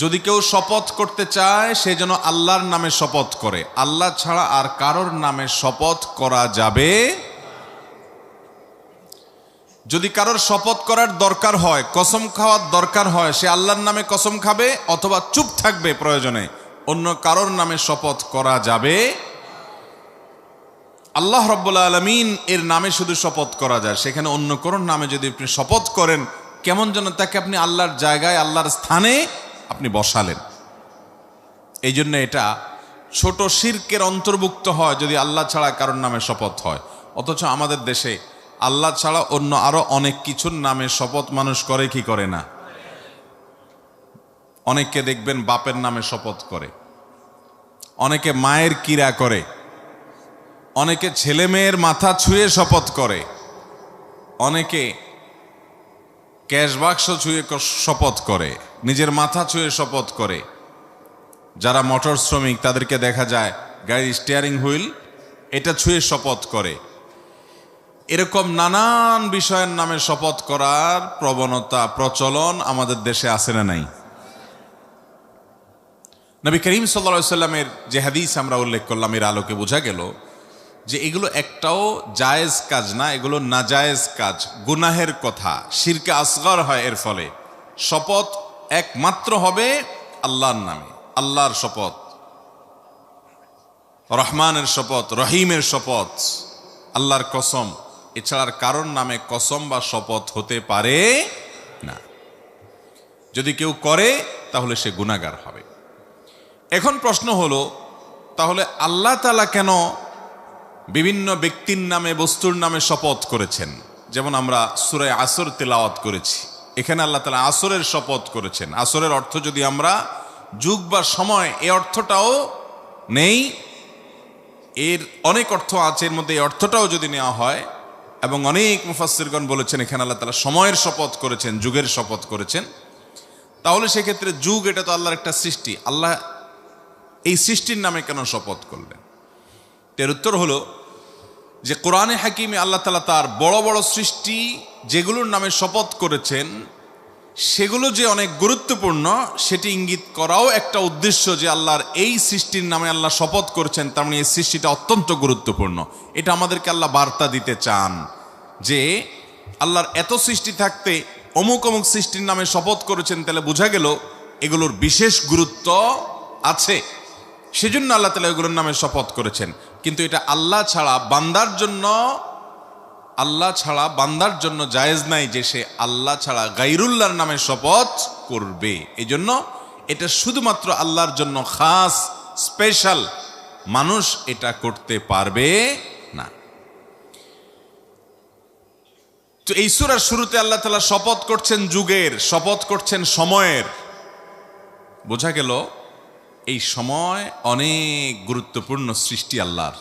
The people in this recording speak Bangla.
যদি কেউ শপথ করতে চায়, সে যেন আল্লাহর নামে শপথ করে। আল্লাহ ছাড়া আর কারোর নামে শপথ করা যাবে? যদি কারোর শপথ করার দরকার হয়, কসম খাওয়ার দরকার হয়, সে আল্লাহর নামে কসম খাবে অথবা চুপ থাকবে প্রয়োজনে, অন্য কারোর নামে শপথ করা যাবে? আল্লাহ রব্বুল্লা আলমিন এর নামে শুধু শপথ করা যায়। সেখানে অন্য কারোর নামে যদি আপনি শপথ করেন, কেমন যেন তাকে আপনি আল্লাহর জায়গায়, আল্লাহর স্থানে আপনি বসালেন। এই জন্য এটা ছোট শির্কের অন্তর্ভুক্ত হয় যদি আল্লাহ ছাড়া কারোর নামে শপথ হয়। অথচ আমাদের দেশে আল্লাহ ছাড়া অন্য আরও অনেক কিছুর নামে শপথ মানুষ করে, কি করে না? অনেককে দেখবেন বাপের নামে শপথ করে। অনেকে মায়ের কিরা করে। অনেকে ছেলে মেয়ের মাথা ছুঁয়ে শপথ করে। অনেকে ক্যাশ বাক্স ছুঁয়ে শপথ করে, নিজের মাথা ছুঁয়ে শপথ করে। যারা মোটর শ্রমিক, তাদেরকে দেখা যায়, গাড়ির স্টিয়ারিং হুইল এটা ছুঁয়ে শপথ করে। এরকম নানান বিষয়ের নামে শপথ করার প্রবণতা, প্রচলন আমাদের দেশে আছে না নাই? নবী করিম সাল্লা সাল্লামের যে হাদিস আমরা উল্লেখ করলাম, এর আলোকে বোঝা গেল যে এগুলো একটাও জায়েজ কাজ না, এগুলো নাজায়েজ কাজ, গুনাহের কথা। শিরকে আসগর হয় এর ফলে। শপথ একমাত্র হবে আল্লাহর নামে, আল্লাহর শপথ। রহমানের শপথ, রহিমের শপথ, আল্লাহর কসম। এছাড়ার কারণ নামে কসম বা শপথ হতে পারে না। যদি কেউ করে, তাহলে সে গুণাগার হবে। এখন প্রশ্ন হলো, তাহলে আল্লাহ তালা কেন বিভিন্ন ব্যক্তির নামে, বস্তুর নামে শপথ করেছেন। যেমন আমরা সুরায় আসর তেলাওয়াত করেছি। এখানে আল্লাহ তালা আসরের শপথ করেছেন। আসরের অর্থ যদি আমরা যুগ বা সময়, এ অর্থটাও নেই, এর অনেক অর্থ আছে, এর মধ্যে এই অর্থটাও যদি নেওয়া হয়, এবং অনেক মুফাসিরগণ বলেছেন, এখানে আল্লাহ তালা সময়ের শপথ করেছেন, যুগের শপথ করেছেন। তাহলে সেক্ষেত্রে যুগ এটা তো আল্লাহর একটা সৃষ্টি। আল্লাহ এই সৃষ্টির নামে কেন শপথ করলেন? এর উত্তর হলো যে কোরআনে হাকিমে আল্লাহ তালা তার বড় বড় সৃষ্টি যেগুলোর নামে শপথ করেছেন, সেগুলো যে অনেক গুরুত্বপূর্ণ, সেটি ইঙ্গিত করাও একটা উদ্দেশ্য যে আল্লাহর এই সৃষ্টির নামে আল্লাহ শপথ করেছেন, তার মানে এই সৃষ্টিটা অত্যন্ত গুরুত্বপূর্ণ। এটা আমাদেরকে আল্লাহ বার্তা দিতে চান যে আল্লাহর এত সৃষ্টি থাকতে অমুক অমুক সৃষ্টির নামে শপথ করেছেন, তাহলে বোঝা গেল এগুলোর বিশেষ গুরুত্ব আছে। সেজন্য আল্লাহ তালা এগুলোর নামে শপথ করেছেন। কিন্তু এটা আল্লাহ ছাড়া বান্দার জন্য, আল্লাহ ছাড়া বান্দার জন্য জায়েজ নাই যে সে আল্লাহ ছাড়া গাইরুল্লাহর নামে শপথ করবে। এই জন্য এটা শুধুমাত্র আল্লাহর জন্য খাস, স্পেশাল মানুষ এটা করতে পারবে না। তো এই সুরার শুরুতে আল্লাহ তালা শপথ করছেন যুগের, শপথ করছেন সময়ের। বোঝা গেল? এই সময় অনেক গুরুত্বপূর্ণ সৃষ্টি আল্লাহর।